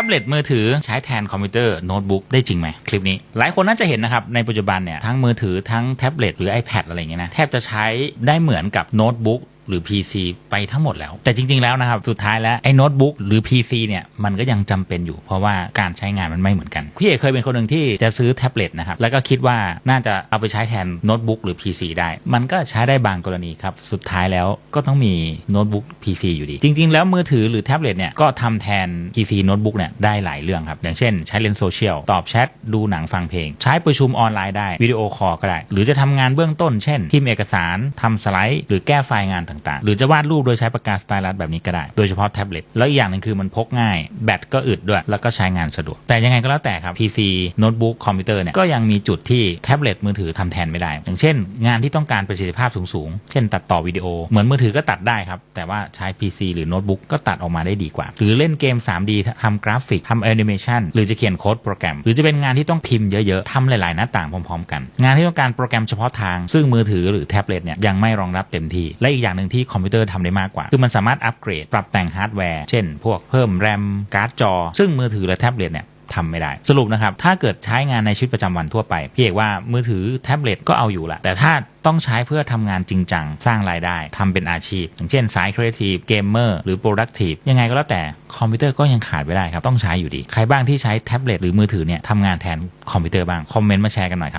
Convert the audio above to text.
ท็บเล็ตมือถือใช้แทนคอมพิวเตอร์โน้ตบุ๊กได้จริงไหมคลิปนี้ หลายคนน่าจะเห็นนะครับ ในปัจจุบันเนี่ยทั้งมือถือทั้งแท็บเล็ตหรือ iPad อะไรอย่างเงี้ยนะแทบจะใช้ได้เหมือนกับโน้ตบุ๊ก หรือ PC ไปทั้งหมดแล้ว แต่จริง ๆ แล้วนะครับ สุดท้ายแล้ว ไอ้โน้ตบุ๊กหรือ PC เนี่ย มันก็ยังจำเป็นอยู่ เพราะว่าการใช้งานมันไม่เหมือนกันพี่เอกเคยเป็นคนหนึ่งที่จะซื้อแท็บเล็ตนะครับ แล้วก็คิดว่าน่าจะเอาไปใช้แทนโน้ตบุ๊กหรือ PC ได้ มันก็ใช้ได้บางกรณีครับ สุดท้ายแล้วก็ต้องมีโน้ตบุ๊ก PC อยู่ดี จริง ๆ แล้วมือถือหรือแท็บเล็ตเนี่ยก็ทำแทน PC โน้ตบุ๊กเนี่ยได้หลายเรื่องครับ อย่างเช่น ใช้เล่นโซเชียลตอบแชทดูหนังฟังเพลง ใช้ประชุมออนไลน์ได้วิดีโอคอลก็ได้ หรือจะทำงานเบื้องต้น เช่นพิมพ์เอกสารทำสไลด์ หรือแก้ไฟล์งานต่างๆ หรือจะวาดรูปโดยใช้ปากกาสไตลัสแบบนี้ก็ได้ โดยเฉพาะแท็บเล็ต แล้วอีกอย่างหนึ่งคือมันพกง่าย แบตก็อึดด้วย แล้วก็ใช้งานสะดวก แต่ยังไงก็แล้วแต่ครับ PC โน้ตบุ๊กคอมพิวเตอร์เนี่ย ก็ยังมีจุดที่แท็บเล็ตมือถือทำแทนไม่ได้ อย่างเช่น งานที่ต้องการประสิทธิภาพสูงๆ เช่น ตัดต่อวิดีโอ เหมือนมือถือก็ตัดได้ครับ แต่ว่าใช้ PC หรือโน้ตบุ๊กก็ตัดออกมาได้ดีกว่า หรือเล่นเกม 3D ทำกราฟิกทำแอนิเมชันหรือจะเขียนโค้ดโปรแกรม หรือจะเป็นงานที่ต้องพิมพ์เยอะๆทำหลายๆ หน้าต่างพร้อม ๆ กัน งานที่ต้องการโปรแกรมเฉพาะทาง ซึ่งมือถือหรือแท็บเล็ตเนี่ยยังไม่รองรับเต็มที่และอีกอย่างหนึ่งที่คอมพิวเตอร์ทำได้มากกว่า คือมันสามารถอัปเกรด ปรับแต่งฮาร์ดแวร์ เช่น พวกเพิ่มแรมการ์ดจอ ซึ่งมือถือและแท็บเล็ตเนี่ยทำไม่ได้ สรุปนะครับ ถ้าเกิดใช้งานในชีวิตประจำวันทั่วไป พี่เอกว่ามือถือแท็บเล็ตก็เอาอยู่ละแต่ถ้าต้องใช้เพื่อทำงานจริงจัง สร้างรายได้ทำเป็นอาชีพ อย่างเช่นสายครีเอทีฟเกมเมอร์หรือโปรดักทีฟยังไงก็แล้วแต่คอมพิวเตอร์ก็ยังขาดไม่ได้ครับ ต้องใช้อยู่ดี ใครบ้างที่ใช้แท็บเล็ตหรือมือถือเนี่ยทำงานแทนคอมพิวเตอร์บ้างคอมเมนต์มาแชร์กันหน่อยครับ